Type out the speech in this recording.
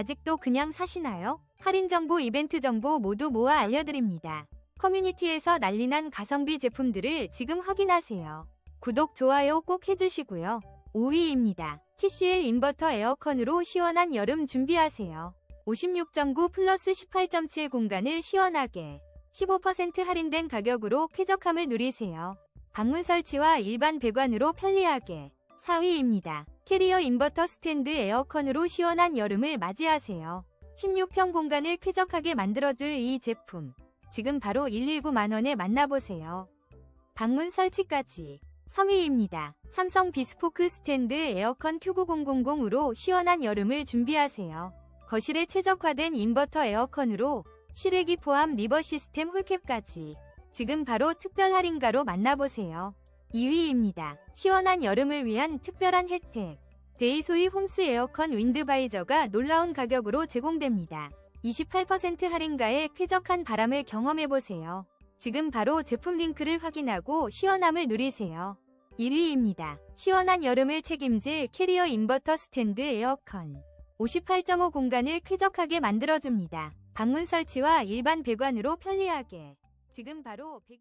아직도 그냥 사시나요? 할인 정보, 이벤트 정보 모두 모아 알려드립니다. 커뮤니티에서 난리난 가성비 제품들을 지금 확인하세요. 구독, 좋아요 꼭 해주시고요. 5위입니다. TCL 인버터 에어컨으로 시원한 여름 준비하세요. 56.9 플러스 18.7 공간을 시원하게 15% 할인된 가격으로 쾌적함을 누리세요. 방문 설치와 일반 배관으로 편리하게 4위입니다. 캐리어 인버터 스탠드 에어컨으로 시원한 여름을 맞이하세요. 16평 공간을 쾌적하게 만들어줄 이 제품. 지금 바로 119 만원에 만나보세요. 방문 설치까지 3위입니다. 삼성 비스포크 스탠드 에어컨 Q9000으로 시원한 여름을 준비하세요. 거실에 최적화된 인버터 에어컨으로 실외기 포함 리버 시스템 홀캡까지 지금 바로 특별 할인가로 만나보세요. 2위입니다. 시원한 여름을 위한 특별한 혜택. 데이소이 홈스 에어컨 윈드바이저가 놀라운 가격으로 제공됩니다. 28% 할인가에 쾌적한 바람을 경험해보세요. 지금 바로 제품 링크를 확인하고 시원함을 누리세요. 1위입니다. 시원한 여름을 책임질 캐리어 인버터 스탠드 에어컨. 58.5 공간을 쾌적하게 만들어줍니다. 방문 설치와 일반 배관으로 편리하게. 지금 바로 100...